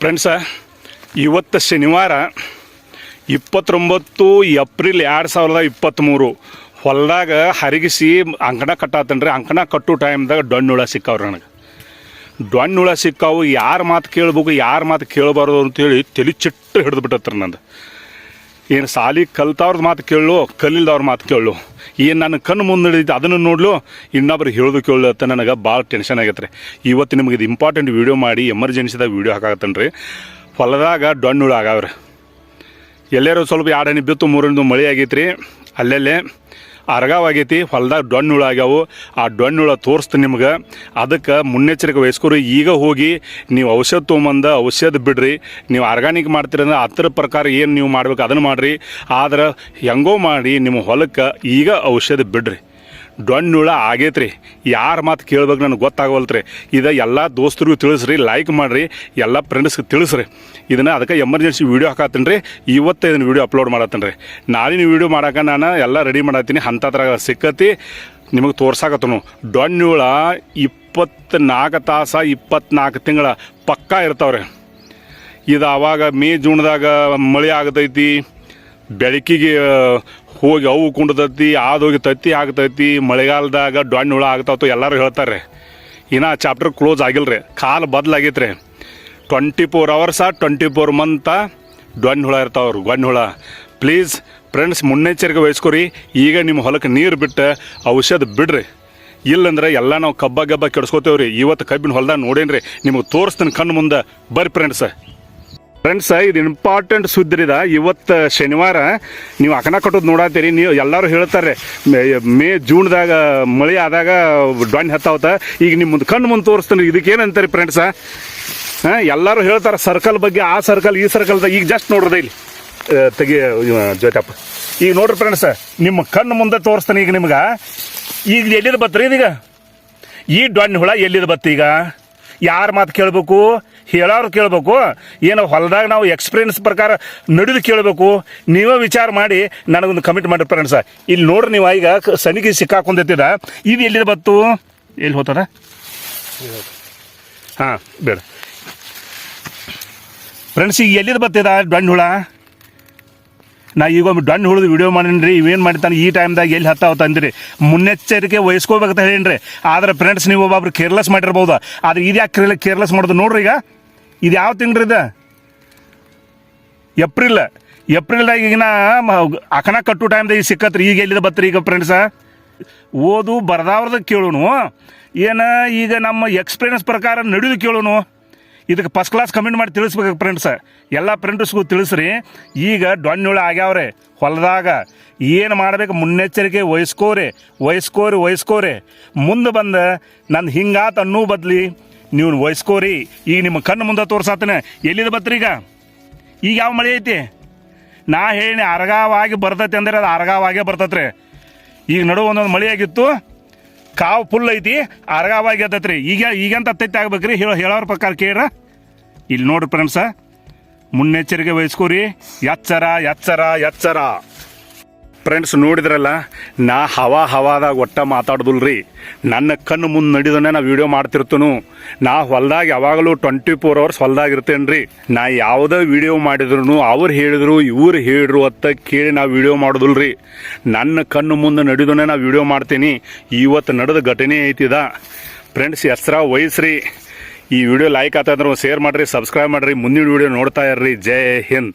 Friends ಇವತ್ತು ಶನಿವಾರ, ಇಪ್ಪತ್ತೊಂಬತ್ತು ಏಪ್ರಿಲ್ ಎರಡು ಸಾವಿರದ ಇಪ್ಪತ್ತ್ಮೂರು ಹೊಲದಾಗ ಹರಗಿಸಿ ಅಂಕಣ ಕಟ್ಟಾತನ್ರಿ ಅಂಕಣ ಕಟ್ಟು ಟೈಮ್ದಾಗ ಡಣ್ಣುಳ ಸಿಕ್ಕವ್ರಿ ನನಗೆ. ಡೊಣ್ಣುಳ ಸಿಕ್ಕಾವು ಯಾರ ಮಾತು ಕೇಳ್ಬೇಕು, ಯಾರ ಮಾತು ಕೇಳಬಾರ್ದು ಅಂತೇಳಿ ತಲೆ ಚಿಟ್ಟು ಹಿಡಿದು ಬಿಟ್ಟತ್ರಿ ನಂದು. ಏನು ಸಾಲಿ ಕಲ್ತವ್ರದ್ದು ಮಾತು ಕೇಳು ಕಲಿಲ್ದವ್ರ ಮಾತು ಕೇಳು ಏನು ನನ್ನ ಕಣ್ಣು ಮುಂದೆ ನಡೆದಿತ್ತು ಅದನ್ನು ನೋಡ್ಲು ಇನ್ನೊಬ್ರು ಹೇಳೋದು ಕೇಳುತ್ತೆ ನನಗೆ ಭಾಳ ಟೆನ್ಷನ್ ಆಗೈತೆ ರೀ ಇವತ್ತು ನಿಮಗೆ ಇದು ಇಂಪಾರ್ಟೆಂಟ್ ವೀಡಿಯೋ ಮಾಡಿ ಎಮರ್ಜೆನ್ಸಿದಾಗ ವೀಡಿಯೋ ಹಾಕಾಗತ್ತೇನೆ ರೀ ಹೊಲದಾಗ ಡೊಣ್ಣುಳು ಆಗಾವ್ರಿ. ಎಲ್ಲರೂ ಸ್ವಲ್ಪ ಎರಡು ಬಿತ್ತು ಮೂರನೇದು ಮಳೆ ಆಗೈತ್ರಿ. ಅಲ್ಲೆಲ್ಲೇ ಅರ್ಗಾವ್ ಆಗೈತಿ ಹೊಲ್ದಾಗ ಹುಳ ಆಗ್ಯಾವು. ಆ ಡೊಣ್ಣುಳ ತೋರಿಸ್ತು ನಿಮ್ಗೆ. ಅದಕ್ಕೆ ಮುನ್ನೆಚ್ಚರಿಕೆ ವಹಿಸ್ಕೊರಿ. ಈಗ ಹೋಗಿ ನೀವು ಔಷಧ ತೊಗೊಂಬಂದ ಔಷಧ ಬಿಡ್ರಿ. ನೀವು ಆರ್ಗಾನಿಕ್ ಮಾಡ್ತೀರಿ ಅಂದ್ರೆ ಅದ್ರ ಪ್ರಕಾರ ಏನು ನೀವು ಮಾಡ್ಬೇಕು ಅದನ್ನು ಮಾಡಿರಿ. ಆದ್ರೆ ಹೆಂಗೋ ಮಾಡಿ ನಿಮ್ಮ ಹೊಲಕ್ಕೆ ಈಗ ಔಷಧ ಬಿಡ್ರಿ. ಡೊಣ್ಣುಳ ಆಗೈತ್ರಿ. ಯಾರ ಮಾತು ಕೇಳ್ಬೇಕು ನನಗೆ ಗೊತ್ತಾಗವಲ್ತ್ರಿ. ಇದು ಎಲ್ಲ ದೋಸ್ತರಿಗೂ ತಿಳಿಸ್ರಿ ಲೈಕ್ ಮಾಡಿರಿ, ಎಲ್ಲ ಫ್ರೆಂಡ್ಸ್ಗೆ ತಿಳಿಸ್ರಿ. ಇದನ್ನು ಅದಕ್ಕೆ ಎಮರ್ಜೆನ್ಸಿ ವೀಡಿಯೋ ಹಾಕತ್ತೀನಿ ರೀ ಇವತ್ತು ಇದನ್ನು ವೀಡಿಯೋ ಅಪ್ಲೋಡ್ ಮಾಡತ್ತೀನಿ ರೀ ನಾಳಿನ ವೀಡಿಯೋ ಮಾಡೋಕೆ ನಾನು ಎಲ್ಲ ರೆಡಿ ಮಾಡತ್ತೀನಿ. ಅಂಥದ್ರಾಗ ಸಿಕ್ಕತಿ ನಿಮಗೆ ತೋರ್ಸಾಕತ್ತನು. ಡೊಣ್ಣುಳ ಇಪ್ಪತ್ನಾಲ್ಕು ತಾಸ ಇಪ್ಪತ್ನಾಲ್ಕು ತಿಂಗಳ ಪಕ್ಕಾ ಇರ್ತಾವ್ರಿ. ಇದು ಆವಾಗ ಮೇ, ಜೂನ್ದಾಗ ಮಳೆ ಆಗತೈತಿ. ಬೆಳಕಿಗೆ ಹೋಗಿ ಅವು ಕುಂಡತೈತಿ ಆದೋಗಿ ತತ್ತಿ ಆಗ್ತೈತಿ, ಮಳೆಗಾಲದಾಗ ಡೊಣ್ಣ ಹುಳ ಆಗ್ತಾವ ಎಲ್ಲರೂ ಹೇಳ್ತಾರೆ. ಇನ್ನು ಚಾಪ್ಟರ್ ಕ್ಲೋಸ್ ಆಗಿಲ್ಲ ರೀ ಕಾಲು ಬದಲಾಗೈತೆ ರೀ twenty four hours twenty four ಮಂತ ಡೊಣ್ಣ ಹುಳ ಇರ್ತಾವ್ರು ಗೊಣ್ಣ ಹುಳ. ಪ್ಲೀಸ್ ಫ್ರೆಂಡ್ಸ್ ಮುನ್ನೆಚ್ಚರಿಕೆ ವಹಿಸ್ಕೊರಿ. ಈಗ ನಿಮ್ಮ ಹೊಲಕ್ಕೆ ನೀರು ಬಿಟ್ಟು ಔಷಧ ಬಿಡ್ರಿ. ಇಲ್ಲಂದ್ರೆ ಎಲ್ಲ ನಾವು ಕಬ್ಬ ಗಬ್ಬ ಕೆಡಿಸ್ಕೋತೇವ್ರಿ. ಇವತ್ತು ಕಬ್ಬಿನ ಹೊಲ್ದಾಗ ನೋಡೇನ್ರಿ. ನಿಮಗೆ ತೋರಿಸ್ತೀನಿ ಕಣ್ಣು ಮುಂದೆ. ಬರ್ರಿ ಫ್ರೆಂಡ್ಸ್ ಫ್ರೆಂಡ್ಸ್ ಇದು ಇಂಪಾರ್ಟೆಂಟ್ ಸುದ್ದಿರಿದ ಇವತ್ತು ಶನಿವಾರ ನೀವು ಅಕನ ಕಟ್ಟೋದು ನೋಡತ್ತೀರಿ ನೀವು ಎಲ್ಲರೂ ಹೇಳ್ತಾರೆ, ಮೇ- ಜೂನ್ದಾಗ ಮಳೆ ಆದಾಗ ಡೊಣ್ಣೆ ಹತ್ತಾವತ್ತ. ಈಗ ನಿಮ್ಮ ಮುಂದೆ ಕಣ್ಣು ಮುಂದೆ ತೋರಿಸ್ತೀನಿ. ಇದಕ್ಕೇನಂತಾರೆ ಫ್ರೆಂಡ್ಸ ಎಲ್ಲರೂ ಹೇಳ್ತಾರೆ ಸರ್ಕಲ್ ಬಗ್ಗೆ, ಆ ಸರ್ಕಲ್ ಈ ಸರ್ಕಲ್ದಾಗ ಈಗ ಜಸ್ಟ್ ನೋಡ್ರದ ಇಲ್ಲಿ. ತೆಗಿ, ಇವ ಜ್ಯೋತಪ್ಪ ಈಗ ನೋಡ್ರಿ ಫ್ರೆಂಡ್ಸ ನಿಮ್ಮ ಕಣ್ಣು ಮುಂದೆ ತೋರಿಸ್ತಾನೆ ಈಗ ನಿಮ್ಗೆ. ಈಗ ಎಲ್ಲಿದ್ದು ಬತ್ರಿ ಇದೀಗ? ಈ ಡೊಣ್ಣೆ ಹುಳ ಎಲ್ಲಿದ್ದು ಬತ್ತೀಗ? ಯಾರ ಮಾತು ಕೇಳಬೇಕು? ಹೇಳೋರು ಕೇಳಬೇಕು. ಏನೋ ಹೊಲದಾಗ ನಾವು ಎಕ್ಸ್ಪೀರಿಯನ್ಸ್ ಪ್ರಕಾರ ನಡೆದು ಕೇಳಬೇಕು. ನೀವೇ ವಿಚಾರ ಮಾಡಿ, ನನಗೊಂದು ಕಮಿಟ್ ಮಾಡಿ ಫ್ರೆಂಡ್ಸ ಇಲ್ಲಿ ನೋಡ್ರಿ ನೀವು, ಈಗ ಸನಿಗೆ ಸಿಕ್ಕಾಕೊಂಡೈತಿದ. ಇದು ಎಲ್ಲಿದೆ ಬತ್ತು? ಎಲ್ಲಿ ಹೋತದ? ಹಾಂ, ಬೇಡ. ಫ್ರೆಂಡ್ಸ್ ಈಗ ಎಲ್ಲಿದೆ ಬತ್ತಿದ ಡೊಣ್ಣ ಹುಳ? ನಾ ಈಗ ಒಮ್ಮೆ ಡೊಣ್ಣ ಹುಳಿದು ವಿಡಿಯೋ ಮಾಡೀನಿ ಇವೇನು ಮಾಡಿತಾನೆ ಈ ಟೈಮ್ದಾಗ ಎಲ್ಲಿ ಹತ್ತಾವ ತಂದಿರಿ ಮುನ್ನೆಚ್ಚರಿಕೆ ವಹಿಸ್ಕೋಬೇಕಂತ ಹೇಳಿನ್ರಿ. ಆದ್ರೆ ಫ್ರೆಂಡ್ಸ್ ನೀವು ಒಬ್ಬೊಬ್ರು ಕೇರ್ಲೆಸ್ ಮಾಡಿರ್ಬೋದು. ಆದ್ರೆ ಇದು ಯಾಕೆ ಕೇರ್ಲೆಸ್ ಮಾಡೋದು ನೋಡ್ರಿ ಈಗ. ಇದು ಯಾವ ತಿಂಗಳು ಇದು? ಏಪ್ರಿಲ್. ಏಪ್ರಿಲ್ದಾಗ ಈಗಿನ ಅಕನ ಕಟ್ಟು ಟೈಮ್ದಾಗ ಈಗ ಸಿಕ್ಕತ್ರಿ. ಈಗ ಎಲ್ಲಿದೆ ಬತ್ರಿ ಈಗ ಫ್ರೆಂಡ್ಸ ಓದು ಬರ್ದಾವ್ರದ ಕೇಳೋನು. ಏನು ಈಗ ನಮ್ಮ ಎಕ್ಸ್ಪೀರಿಯನ್ಸ್ ಪ್ರಕಾರ ನಡೆಯೋದು ಕೇಳೋನು. ಇದಕ್ಕೆ ಫಸ್ಟ್ ಕ್ಲಾಸ್ ಕಮೆಂಟ್ ಮಾಡಿ ತಿಳಿಸ್ಬೇಕು ಫ್ರೆಂಡ್ಸ ಎಲ್ಲ ಫ್ರೆಂಡ್ಸ್ಗೂ ತಿಳಿಸ್ರಿ. ಈಗ ಡೊಣ್ಣುಳ ಆಗ್ಯಾವ್ರೆ ಹೊಲದಾಗ. ಏನು ಮಾಡ್ಬೇಕು? ಮುನ್ನೆಚ್ಚರಿಕೆ ವಹಿಸ್ಕೋರಿ. ವಹಿಸ್ಕೋರಿ ವಹಿಸ್ಕೋರಿ. ಮುಂದೆ ಬಂದು ನನ್ನ ಹಿಂಗಾತ ಅನ್ನೂ ಬದ್ಲಿ ನೀವು ವಹಿಸ್ಕೋರಿ. ಈಗ ನಿಮ್ಮ ಕಣ್ಣು ಮುಂದೆ ತೋರ್ಸಾತನ. ಎಲ್ಲಿದೆ ಬತ್ರೀಗ ಈಗ? ಈಗ ಯಾವ ಮಳೆ ಐತಿ? ನಾ ಹೇಳಿ ಅರ್ಗಾವಾಗಿ ಬರ್ತೈತಿ ಅಂದ್ರೆ ಅದು ಅರ್ಗಾವಾಗೇ ಬರ್ತತ್ರಿ. ಈಗ ನಡು ಒಂದೊಂದು ಮಳೆ ಆಗಿತ್ತು. ಕಾವು ಫುಲ್ ಐತಿ, ಅರ್ಗಾವಾಗಿ ಎದ್ದತ್ರಿ ಈಗ ಈಗಂತ ಅತ್ತೈತಿ ಆಗ್ಬೇಕ್ರಿ? ಹೇಳೋ ಹೇಳೋರ ಪ್ರಕಾರ ಕೇಳ್ರ. ಇಲ್ಲಿ ನೋಡ್ರಿ ಫ್ರೆಂಡ್ಸ ಮುನ್ನೆಚ್ಚರಿಕೆ ವಹಿಸ್ಕೋರಿ. ಎಚ್ಚರ ಎಚ್ಚರ ಎಚ್ಚರ. ಫ್ರೆಂಡ್ಸ್ ನೋಡಿದ್ರಲ್ಲ? ನಾ ಹವಾ ಹವಾದಾಗ ಒಟ್ಟ ಮಾತಾಡ್ದುಲ್ರಿ. ನನ್ನ ಕಣ್ಣು ಮುಂದೆ ನಡಿದನೆ ನಾ ವಿಡಿಯೋ ಮಾಡ್ತಿರ್ತನು. ನಾ ಹೊಲ್ದಾಗ ಯಾವಾಗಲೂ ಟ್ವೆಂಟಿ ಫೋರ್ ಅವರ್ಸ್ ಹೊಲ್ದಾಗ ಇರ್ತೇನೆ ರೀ ನಾ ಯಾವುದೇ ವಿಡಿಯೋ ಮಾಡಿದ್ರು ಅವ್ರು ಹೇಳಿದ್ರು, ಇವ್ರು ಹೇಳಿದ್ರು ಅಂತ ಕೇಳಿ ನಾ ವಿಡಿಯೋ ರೀ ನನ್ನ ಕಣ್ಣು ಮುಂದೆ ನಡಿದನೆ ನಾ ವಿಡಿಯೋ ಮಾಡ್ತೀನಿ. ಇವತ್ತು ನಡೆದ ಘಟನೆ ಐತಿದ. ಫ್ರೆಂಡ್ಸ್ ಹೆಸ್ರ ವಯಸ್ಸ್ರಿ. ಈ ವಿಡಿಯೋ ಲೈಕ್ ಆತಂದ್ರೆ ಶೇರ್ ಮಾಡಿರಿ ಸಬ್ಸ್ಕ್ರೈಬ್ ಮಾಡಿರಿ. ಮುಂದಿನ ವಿಡಿಯೋ ನೋಡ್ತಾ ಇರ್ರಿ. ಜೈ ಹಿಂದ್.